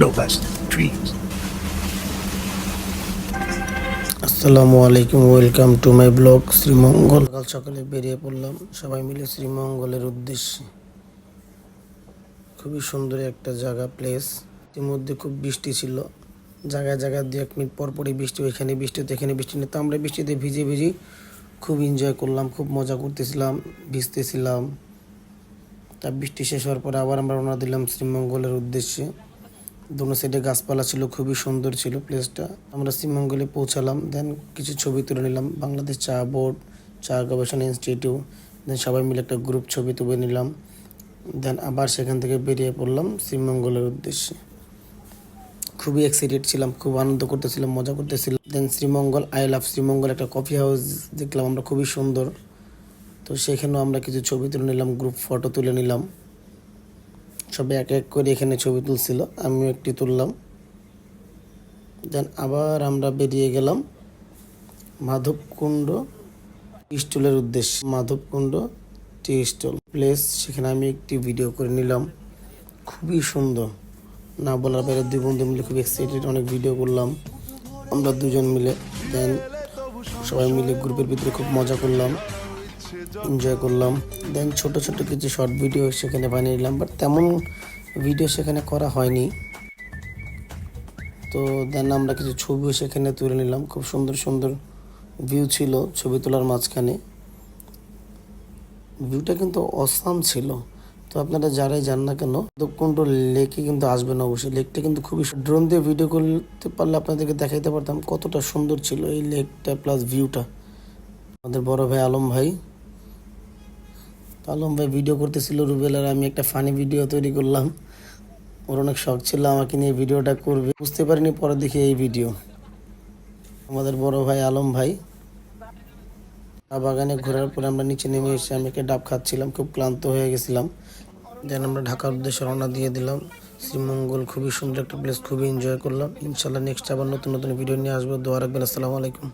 no trees. আসসালামু আলাইকুম, welcome to my blog Sreemangal. কাল সকালে বেরিয়ে পড়লাম, সবাই মিলে শ্রীমঙ্গলের উদ্দেশ্যে। খুবই সুন্দর একটা জায়গা প্লেস ইতিমধ্যে খুব বৃষ্টি ছিল। জায়গায় জায়গায় দু এক মিনিট পর পরই বৃষ্টি এখানে বৃষ্টি হতো এখানে বৃষ্টি নেই তো আমরা বৃষ্টিতে ভিজে ভিজে খুব এনজয় করলাম, খুব মজা করতেছিলাম, ভিজতেছিলাম। তা বৃষ্টি শেষ হওয়ার পরে আবার আমরা রওনা দিলাম শ্রীমঙ্গলের উদ্দেশ্যে। দোনো সাইডে গাছপালা ছিল, খুবই সুন্দর ছিল প্লেসটা আমরা শ্রীমঙ্গলে পৌঁছালাম দেন কিছু ছবি তুলে নিলাম, বাংলাদেশ চা বোর্ড চা গবেষণা ইনস্টিটিউট দেন সবাই মিলে একটা গ্রুপ ছবি তুলে নিলাম দেন আবার সেখান থেকে বেরিয়ে পড়লাম শ্রীমঙ্গলের উদ্দেশ্যে। খুবই এক্সাইটেড ছিলাম, খুব আনন্দ করতেছিলাম, মজা করতেছিলাম। Then Sreemangal I love Sreemangal একটা কফি হাউস দেখলাম, আমরা খুবই সুন্দর। তো সেখানেও আমরা কিছু ছবি তুলে নিলাম গ্রুপ ফটো তুলে নিলাম। সবাই এক এক করে এখানে ছবি তুলছিল, আমিও একটি তুললাম। দেন আবার আমরা বেরিয়ে গেলাম মাধবকুণ্ড স্টলের উদ্দেশ্যে। মাধবকুণ্ড টি স্টল প্লেস, সেখানে আমি একটি ভিডিও করে নিলাম। খুবই সুন্দর। না বলার বাইরে দুই বন্ধু মিলে খুব এক্সাইটেড অনেক ভিডিও করলাম। আমরা দুজন মিলে, দেন সবাই মিলে গ্রুপের ভিতরে খুব মজা করলাম। এনজয় করলাম। দেন ছোট ছোট কিছু শর্ট ভিডিও সেখানে বানিয়ে নিলাম বাট তেমন ভিডিও সেখানে করা হয়নি। তো দেন আমরা কিছু ছবিও সেখানে তুলে নিলাম। খুব সুন্দর সুন্দর ভিউ ছিল ছবি তোলার মাঝখানে। ভিউটা কিন্তু অসাম ছিল। তো আপনারা যারাই যান না কেন দক্ষিণ লেকে কিন্তু আসবেন অবশ্যই। লেকটা কিন্তু খুবই ড্রোন দিয়ে ভিডিও করতে পারলে আপনাদেরকে দেখাইতে পারতাম কতটা সুন্দর ছিল এই লেকটা প্লাস ভিউটা আমাদের বড় ভাই আলম ভাই তো আলম ভাই ভিডিও করতেছিল, রুবেল আর আমি একটা ফানি ভিডিও তৈরি করলাম। ওর অনেক শখ ছিল, আমাকে নিয়ে ভিডিওটা করবে। বুঝতে পারিনি পরে দেখি এই ভিডিও আমাদের বড় ভাই আলম ভাই বাগানে ঘোরার পরে আমরা নিচে নেমে এসে আমি একটা ডাব খাচ্ছিলাম, খুব ক্লান্ত হয়ে গেছিলাম। দেন আমরা ঢাকার উদ্দেশ্যে রওনা দিয়ে দিলাম। শ্রীমঙ্গল খুবই সুন্দর একটা প্লেস খুবই এনজয় করলাম। ইনশাল্লাহ নেক্সট আবার নতুন নতুন ভিডিও নিয়ে আসব। দোয়া আসসালামু আলাইকুম।